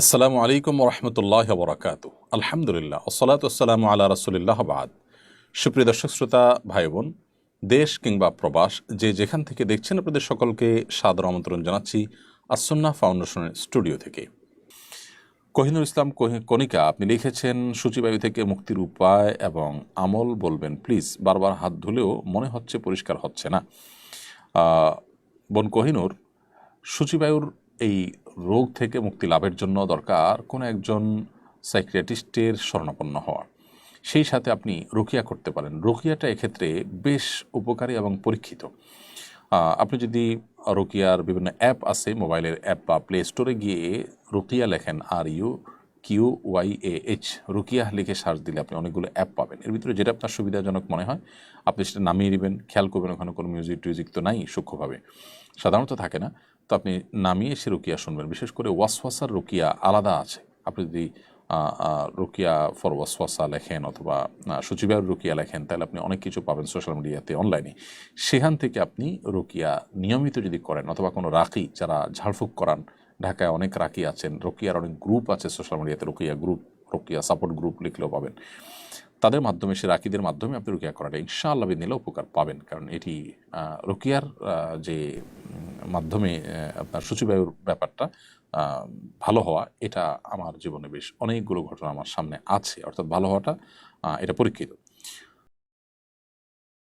আসসালামু আলাইকুম রহমতুল্লাহ বরাকাত আলহামদুলিল্লাহ ওসলাত আসসালামু আল্লাহ রসুলিল্লাহ বাদ। সুপ্রিয় দর্শক, শ্রোতা ভাই বোন দেশ কিংবা প্রবাস, যে যেখান থেকে দেখছেন আপনাদের সকলকে সাদর আমন্ত্রণ জানাচ্ছি আসন্না ফাউন্ডেশনের স্টুডিও থেকে। কোহিনুর ইসলাম কণিকা, আপনি লিখেছেন, সূচিবায়ু থেকে মুক্তির উপায় এবং আমল বলবেন, প্লিজ, বারবার হাত ধুলেও মনে হচ্ছে পরিষ্কার হচ্ছে না। বোন কোহিনুর, সূচিবায়ুর এই রোগ থেকে মুক্তি লাভের জন্য দরকার কোনো একজন সাইক্রিয়াটিস্টের শরণাপন্ন হওয়া। সেই সাথে আপনি রুকিয়া করতে পারেন। রুকিয়াটা এক্ষেত্রে বেশ উপকারী এবং পরীক্ষিত। আপনি যদি রুকিয়ার বিভিন্ন অ্যাপ আছে, মোবাইলের অ্যাপ বা প্লে স্টোরে গিয়ে রুকিয়া লেখেন R U Q Y A H Ruqyah লিখে সার্চ দিলে আপনি অনেকগুলো অ্যাপ পাবেন। এর ভিতরে যেটা আপনার সুবিধাজনক মনে হয়, আপনি সেটা নামিয়ে নেবেন, খেয়াল করবেন, ওখানে কোনো মিউজিক টিউজিক তো নাই সূক্ষ্মভাবে। সাধারণত থাকে না। তো আপনি নামিয়ে সে রুকিয়া শুনবেন। বিশেষ করে ওয়াসওয়াসার রুকিয়া আলাদা আছে। আপনি যদি রুকিয়া ফর ওয়াসওয়াসা লেখেন অথবা আহ, সচিবায়ুর রুকিয়া লেখেন তাহলে আপনি অনেক কিছু পাবেন সোশ্যাল মিডিয়াতে অনলাইনে। সেখান থেকে আপনি রুকিয়া নিয়মিত যদি করেন অথবা কোনো রাকি যারা ঝাড়ফুঁক করান ঢাকায় অনেক রাকি আছেন রুকিয়ার অনেক গ্রুপ আছে সোশ্যাল মিডিয়াতে রুকিয়া গ্রুপ রুকিয়া সাপোর্ট গ্রুপ লিখলেও পাবেন। তাদের মাধ্যমে সে রাকিদের মাধ্যমে আপনি রুকিয়া করাটা ইনশাআল্লাহ নিলে উপকার পাবেন। কারণ এটি রুকিয়ার যে মাধ্যমে আপনার সচিবায়ুর ব্যাপারটা ভালো হওয়া, এটা আমার জীবনে বেশ অনেকগুলো ঘটনা আমার সামনে আছে, অর্থাৎ ভালো হওয়াটা এটা পরীক্ষিত।